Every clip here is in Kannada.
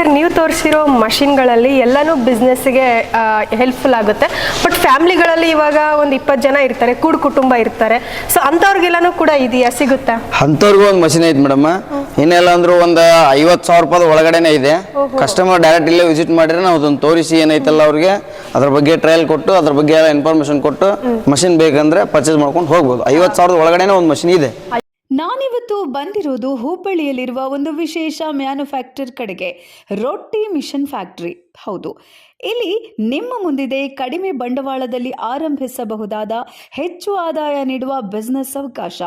ಸರ್ ನೀವು ತೋರಿಸಿರೋ ಮಷಿನ್ಗಳಲ್ಲಿ ಎಲ್ಲನೂ ಬಿಸ್ನೆಸ್ಗೆ ಹೆಲ್ಪ್ಫುಲ್ ಆಗುತ್ತೆ. ಬಟ್ ಫ್ಯಾಮಿಲಿಗಳಲ್ಲಿ ಇವಾಗ ಒಂದು ಇಪ್ಪತ್ತು ಜನ ಇರ್ತಾರೆ ಕೂಡು ಕುಟುಂಬ ಇರ್ತಾರೆ. ಸೊ ಅಂಥವ್ರಿಗೆಲ್ಲನೂ ಕೂಡ ಇದೆಯಾ ಸಿಗುತ್ತಾ? ಅಂಥವ್ರಿಗೂ ಒಂದು ಮಷಿನ್ ಐತೆ ಮೇಡಮ್. ಏನೆಲ್ಲ ಅಂದ್ರೂ ಒಂದು ಐವತ್ತು ಸಾವಿರ ರೂಪಾಯಿ ಒಳಗಡೆನೆ ಇದೆ. ಕಸ್ಟಮರ್ ಡೈರೆಕ್ಟ್ ಇಲ್ಲೇ ವಿಸಿಟ್ ಮಾಡಿದ್ರೆ ನಾವು ಅದನ್ನು ತೋರಿಸಿ ಏನೈತಲ್ಲ ಅವ್ರಿಗೆ ಅದ್ರ ಬಗ್ಗೆ ಟ್ರಯಲ್ ಕೊಟ್ಟು ಅದ್ರ ಬಗ್ಗೆ ಎಲ್ಲ ಇನ್ಫಾರ್ಮೇಶನ್ ಕೊಟ್ಟು ಮಷಿನ್ ಬೇಕಂದ್ರೆ ಪರ್ಚೇಸ್ ಮಾಡ್ಕೊಂಡು ಹೋಗ್ಬೋದು. ಐವತ್ತು ಸಾವಿರದ ಒಳಗಡೆನೆ ಒಂದು ಮಷಿನ್ ಇದೆ. ನಾನಿವತ್ತು ಬಂದಿರೋದು ಹುಬ್ಬಳ್ಳಿಯಲ್ಲಿರುವ ಒಂದು ವಿಶೇಷ ಮ್ಯಾನುಫ್ಯಾಕ್ಚರ್ ಕಡೆಗೆ ರೊಟ್ಟಿ ಮಿಷನ್ ಫ್ಯಾಕ್ಟ್ರಿ. ಹೌದು. ಇಲ್ಲಿ ನಿಮ್ಮ ಮುಂದಿದೆ ಕಡಿಮೆ ಬಂಡವಾಳದಲ್ಲಿ ಆರಂಭಿಸಬಹುದಾದ ಹೆಚ್ಚು ಆದಾಯ ನೀಡುವ ಬಿಸ್ನೆಸ್ ಅವಕಾಶ.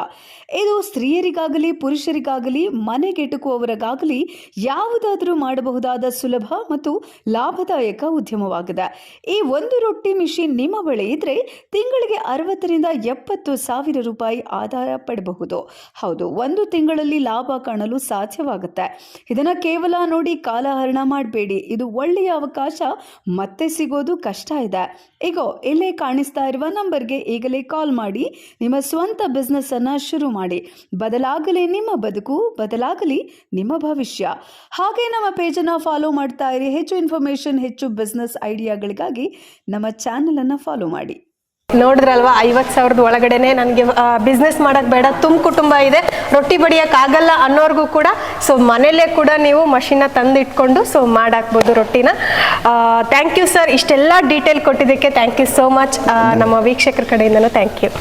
ಇದು ಸ್ತ್ರೀಯರಿಗಾಗಲಿ, ಪುರುಷರಿಗಾಗಲಿ, ಮನೆಗೆಟುಕುವವರಿಗಾಗಲಿ ಯಾವುದಾದರೂ ಮಾಡಬಹುದಾದ ಸುಲಭ ಮತ್ತು ಲಾಭದಾಯಕ ಉದ್ಯಮವಾಗಿದೆ. ಈ ಒಂದು ರೊಟ್ಟಿ ಮಿಷಿನ್ ನಿಮ್ಮ ಬಳಿ ಇದ್ರೆ ತಿಂಗಳಿಗೆ ಅರವತ್ತರಿಂದ ಎಪ್ಪತ್ತು ಸಾವಿರ ರೂಪಾಯಿ ಆದಾಯ ಪಡಬಹುದು. ಹೌದು, ಒಂದು ತಿಂಗಳಲ್ಲಿ ಲಾಭ ಕಾಣಲು ಸಾಧ್ಯವಾಗುತ್ತೆ. ಇದನ್ನ ಕೇವಲ ನೋಡಿ ಕಾಲಹರಣ ಮಾಡಬೇಡಿ. ಇದು ಒಳ್ಳೆಯ ಅವಕಾಶ ಮತ್ತೆ ಸಿಗೋದು ಕಷ್ಟ ಇದೆ. ಈಗ ಇಲ್ಲೇ ಕಾಣಿಸ್ತಾ ಇರುವ ನಂಬರ್ಗೆ ಈಗಲೇ ಕಾಲ್ ಮಾಡಿ, ನಿಮ್ಮ ಸ್ವಂತ ಬಿಸ್ನೆಸ್ ಅನ್ನ ಶುರು ಮಾಡಿ. ಬದಲಾಗಲಿ ನಿಮ್ಮ ಬದುಕು, ಬದಲಾಗಲಿ ನಿಮ್ಮ ಭವಿಷ್ಯ. ಹಾಗೆ ನಮ್ಮ ಪೇಜನ್ನು ಫಾಲೋ ಮಾಡ್ತಾ ಇರಿ. ಹೆಚ್ಚು ಇನ್ಫಾರ್ಮೇಷನ್, ಹೆಚ್ಚು ಬಿಸ್ನೆಸ್ ಐಡಿಯಾಗಳಿಗಾಗಿ ನಮ್ಮ ಚಾನೆಲ್ ಅನ್ನ ಫಾಲೋ ಮಾಡಿ. ನೋಡಿದ್ರಲ್ವಾ ಐವತ್ತು ಸಾವಿರದ ಒಳಗಡೆನೆ ನನಗೆ ಬಿಸ್ನೆಸ್ ಮಾಡೋಕ್ಕೆ ಬೇಡ ತುಂಬ ಕುಟುಂಬ ಇದೆ ರೊಟ್ಟಿ ಬಡಿಯೋಕ್ಕಾಗಲ್ಲ ಅನ್ನೋರ್ಗೂ ಕೂಡ ಸೊ ಮನೇಲೇ ಕೂಡ ನೀವು ಮಷಿನ್ನ ತಂದು ಇಟ್ಕೊಂಡು ಸೊ ಮಾಡಾಕ್ಬೋದು ರೊಟ್ಟಿನ. ಥ್ಯಾಂಕ್ ಯು ಸರ್ ಇಷ್ಟೆಲ್ಲ ಡೀಟೇಲ್ ಕೊಟ್ಟಿದ್ದಕ್ಕೆ ಥ್ಯಾಂಕ್ ಯು ಸೋ ಮಚ್ ನಮ್ಮ ವೀಕ್ಷಕರ ಕಡೆಯಿಂದನೂ ಥ್ಯಾಂಕ್ ಯು